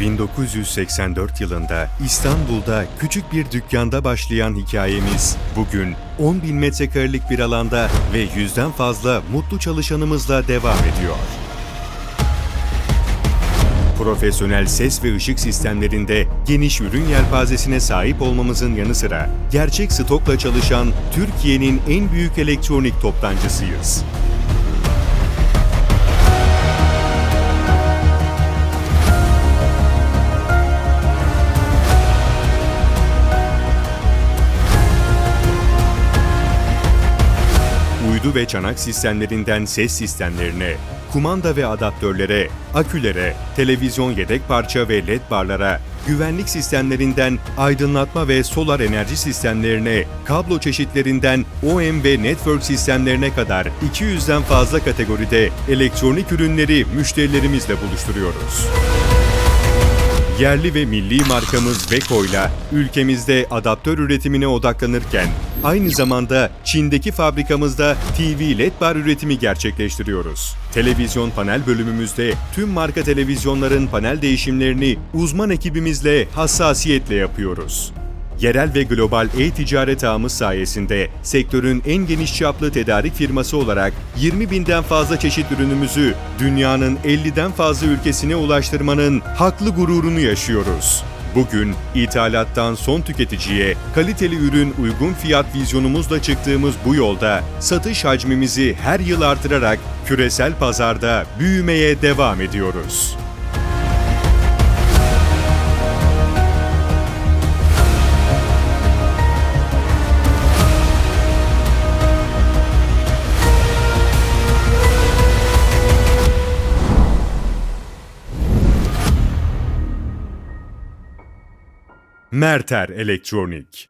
1984 yılında İstanbul'da küçük bir dükkanda başlayan hikayemiz bugün 10 bin metrekarelik bir alanda ve yüzden fazla mutlu çalışanımızla devam ediyor. Profesyonel ses ve ışık sistemlerinde geniş ürün yelpazesine sahip olmamızın yanı sıra gerçek stokla çalışan Türkiye'nin en büyük elektronik toptancısıyız. Uydu ve çanak sistemlerinden ses sistemlerine, kumanda ve adaptörlere, akülere, televizyon yedek parça ve led barlara, güvenlik sistemlerinden aydınlatma ve solar enerji sistemlerine, kablo çeşitlerinden OM ve network sistemlerine kadar 200'den fazla kategoride elektronik ürünleri müşterilerimizle buluşturuyoruz. Yerli ve milli markamız Veko'yla ülkemizde adaptör üretimine odaklanırken aynı zamanda Çin'deki fabrikamızda TV LED bar üretimi gerçekleştiriyoruz. Televizyon panel bölümümüzde tüm marka televizyonların panel değişimlerini uzman ekibimizle hassasiyetle yapıyoruz. Yerel ve global e-ticaret ağımız sayesinde sektörün en geniş çaplı tedarik firması olarak 20 binden fazla çeşit ürünümüzü dünyanın 50'den fazla ülkesine ulaştırmanın haklı gururunu yaşıyoruz. Bugün ithalattan son tüketiciye kaliteli ürün uygun fiyat vizyonumuzla çıktığımız bu yolda satış hacmimizi her yıl artırarak küresel pazarda büyümeye devam ediyoruz. Merter Elektronik